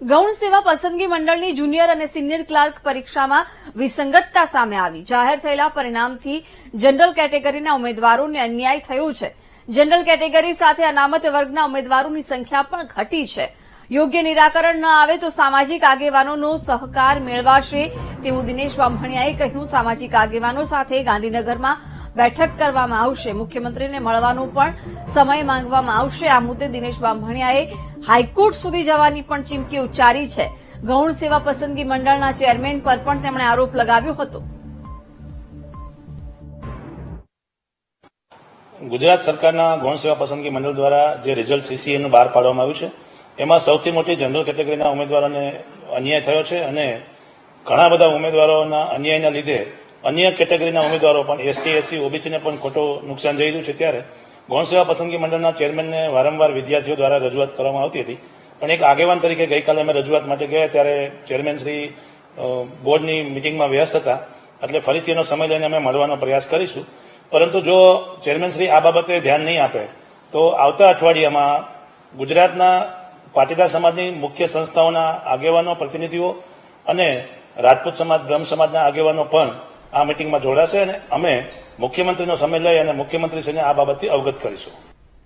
ગૌણ સેવા પસંદગી મંડળની જુનિયર અને સિનિયર ક્લાર્ક પરીક્ષામાં વિસંગતતા સામે આવી. જાહેર થયેલા પરિણામથી જનરલ કેટેગરીના ઉમેદવારોને અન્યાય થયો છે. જનરલ કેટેગરી સાથે અનામત વર્ગના ઉમેદવારોની સંખ્યા પણ ઘટી છે. યોગ્ય નિરાકરણ ન આવે તો સામાજિક આગેવાનોનો સહકાર મેળવાશે તેવું દિનેશ બામણિયાએ કહ્યું. સામાજિક આગેવાનો સાથે ગાંધીનગરમાં બેઠક કરવામાં આવશે. મુખ્યમંત્રીને મળવાનો પણ સમય માંગવામાં આવશે. આ મુદ્દે દિનેશ બામણિયાએ હાઈકોર્ટ સુધી જવાની પણ ચીમકી ઉચ્ચારી છે. ગૌણ સેવા પસંદગી મંડળના ચેરમેન પર પણ તેમણે આરોપ લગાવ્યો હતો. ગુજરાત સરકારના ગૌણ સેવા પસંદગી મંડળ દ્વારા જે રિઝલ્ટ સીસીએનું બહાર પાડવામાં આવ્યું છે, એમાં સૌથી મોટી જનરલ કેટેગરીના ઉમેદવારોને અન્યાય થયો છે અને ઘણા બધા ઉમેદવારોના અન્યાયના લીધે અન્ય કેટેગરીના ઉમેદવારો પણ એસટી એસસી ઓબીસીને પણ ખોટું નુકસાન જઈ રહ્યું છે ત્યારે ગૌણ સેવા પસંદગી મંડળના ચેરમેનને વારંવાર વિદ્યાર્થીઓ દ્વારા રજૂઆત કરવામાં આવતી હતી. પણ એક આગેવાન તરીકે ગઈકાલે અમે રજૂઆત માટે ગયા ત્યારે ચેરમેન શ્રી બોર્ડની મિટિંગમાં વ્યસ્ત હતા. એટલે ફરીથી એનો સમય લઈને અમે મળવાનો પ્રયાસ કરીશું. પરંતુ જો ચેરમેન શ્રી આ બાબતે ધ્યાન નહીં આપે, તો આવતા અઠવાડિયામાં ગુજરાતના પાટીદાર સમાજની મુખ્ય સંસ્થાઓના આગેવાનો, પ્રતિનિધિઓ અને રાજપૂત સમાજ, બ્રહ્મ સમાજના આગેવાનો પણ આ મિટિંગમાં જોડાશે અને અમે મુખ્યમંત્રીનો સમય લઈ અને મુખ્યમંત્રીશ્રીને આ બાબતથી અવગત કરીશું.